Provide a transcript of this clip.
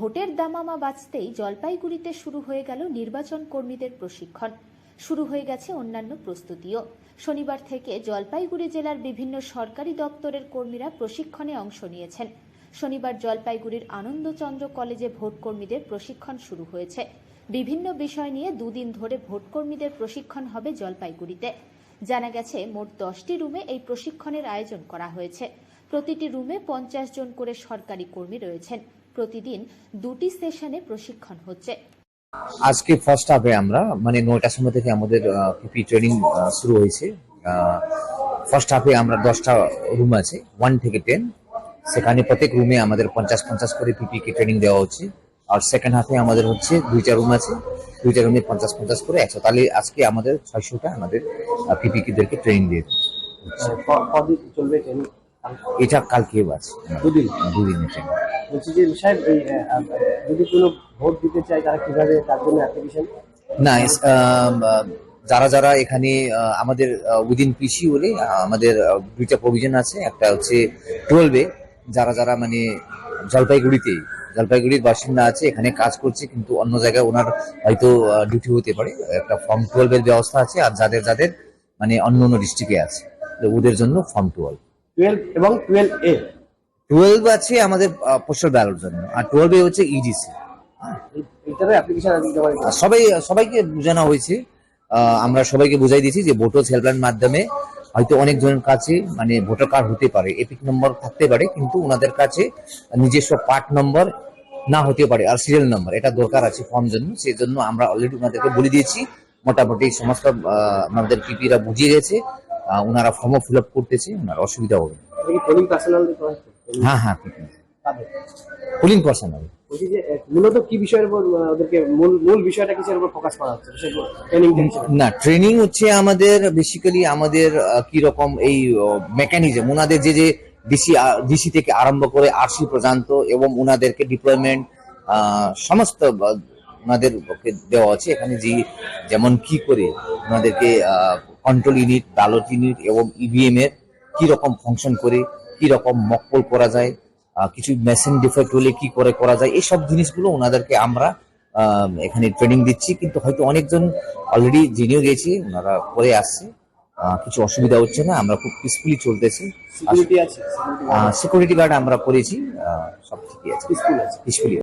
ভোটের দামামা বাঁচতেই জলপাইগুড়িতে শুরু হয়ে গেল নির্বাচন কর্মীদের প্রশিক্ষণ। শুরু হয়ে গেছে অন্যান্য প্রস্তুতিও। শনিবার থেকে জলপাইগুড়ি জেলার বিভিন্ন সরকারি দপ্তরের কর্মীরা প্রশিক্ষণে অংশ নিয়েছেন। শনিবার জলপাইগুড়ির আনন্দচন্দ্র কলেজে ভোট কর্মীদের প্রশিক্ষণ শুরু হয়েছে। বিভিন্ন বিষয় নিয়ে দুদিন ধরে ভোট কর্মীদের প্রশিক্ষণ হবে জলপাইগুড়িতে। জানা গেছে, মোট দশটি রুমে এই প্রশিক্ষণের আয়োজন করা হয়েছে। প্রতিটি রুমে পঞ্চাশ জন করে সরকারি কর্মী রয়েছেন। প্রতিদিন দুটি সেশনে প্রশিক্ষণ হচ্ছে। আজকে ফার্স্ট হাফে আমরা মানে নয়টার সময় থেকে আমাদের পিপি ট্রেনিং শুরু হয়েছে। ফার্স্ট হাফে আমরা দশটা রুম আছে ওয়ান থেকে টেন সেখানে প্রত্যেক রুমে আমাদের পঞ্চাশ পঞ্চাশ করে পিপি কে ট্রেনিং দেওয়া হচ্ছে। আর সেকেন্ড হাফে আমাদের হচ্ছে দুইটা রুম আছে। দুইটা রুমে পঞ্চাশ পঞ্চাশ করে একশো। তাহলে আজকে আমাদের ছয়শোটা আমাদের পিপি কিদেরকে ট্রেনিং দিয়ে এটা কালকেও আছে। দুদিন? দুদিনের ট্রেনিং বলছি যে সাহেব এই যদি কোনো ভোট দিতে চায় তারা কীভাবে তার জন্য অ্যাপ্লিকেশন না যারা যারা এখানে আমাদের উইদিন পিসি বলে আমাদের দুইটা প্রভিশন আছে। একটা হচ্ছে টুয়েলভে যারা যারা মানে জলপাইগুড়িতে জলপাইগুড়ির বাসিন্দা আছে এখানে কাজ করছে কিন্তু অন্য জায়গায় ওনার হয়তো ডিউটি হতে পারে। একটা ফর্ম টুয়েলভের ব্যবস্থা আছে আর যাদের যাদের মানে অন্য অন্য ডিস্ট্রিক্টে আছে। ওদের জন্য ফর্ম টুয়েলভ টুয়েলভ এবং টুয়েলভ এ টুয়েলভ আছে আমাদের পোস্টাল ব্যালট জন্য। আর টুয়েলভে হচ্ছে E ইডিসি দিতে আর সবাই সবাইকে বোঝানো হয়েছে। আমরা সবাইকে বুঝাই দিয়েছি যে ভোটার হেল্পলাইন মাধ্যমে হয়তো অনেকজনের কাছে মানে ভোটার কার্ড হতে পারে। এপিক নম্বর থাকতে পারে কিন্তু ওনাদের কাছে নিজস্ব পার্ট নম্বর না হতে পারে আর সিরিয়াল নম্বর এটা দরকার আছে ফর্ম জন্য। সেই জন্য আমরা অলরেডি ওনাদেরকে বলে দিয়েছি। মোটামুটি সমস্ত আমাদের পিপিরা বুঝিয়ে গেছে। ওনারা ফর্মও ফিল আপ করতেছে ওনার অসুবিধা হবে হ্যাঁ হ্যাঁ পুলিং যে আহ, মূলত কি বিষয়ের উপর ওদেরকে মূল মূল বিষয়টা কিসের উপর ফোকাস করা হচ্ছে? ট্রেনিং না ট্রেনিং হচ্ছে আমাদের বেসিক্যালি আমাদের কি রকম এই মেকানিজম ওনাদের যে যে ডিসি ডিসি থেকে আরম্ভ করে আরসি পর্যন্ত এবং ওনাদেরকে ডিপ্লয়মেন্ট সমস্ত ওনাদের দেওয়া আছে এখানে যে যেমন কি করে ওনাদেরকে কন্ট্রোল ইউনিট ব্যালট ইউনিট এবং ইভিএম এর কি রকম ফাংশন করে কি রকম মকপল করা যায় কিছু মেশিন ডিফেক্ট হলে কি করে করা যায় এইসব জিনিসগুলো ওনাদেরকে আমরা এখানে ট্রেনিং দিচ্ছি। কিন্তু হয়তো অনেকজন অলরেডি জেনেও গেছি ওনারা করে আসছে। কিছু অসুবিধা হচ্ছে না আমরা খুব পিসফুলি চলতেছি। সিকিউরিটি সিকিউরিটি গার্ড আমরা করেছি সব ঠিকই আছে। পিসফুলি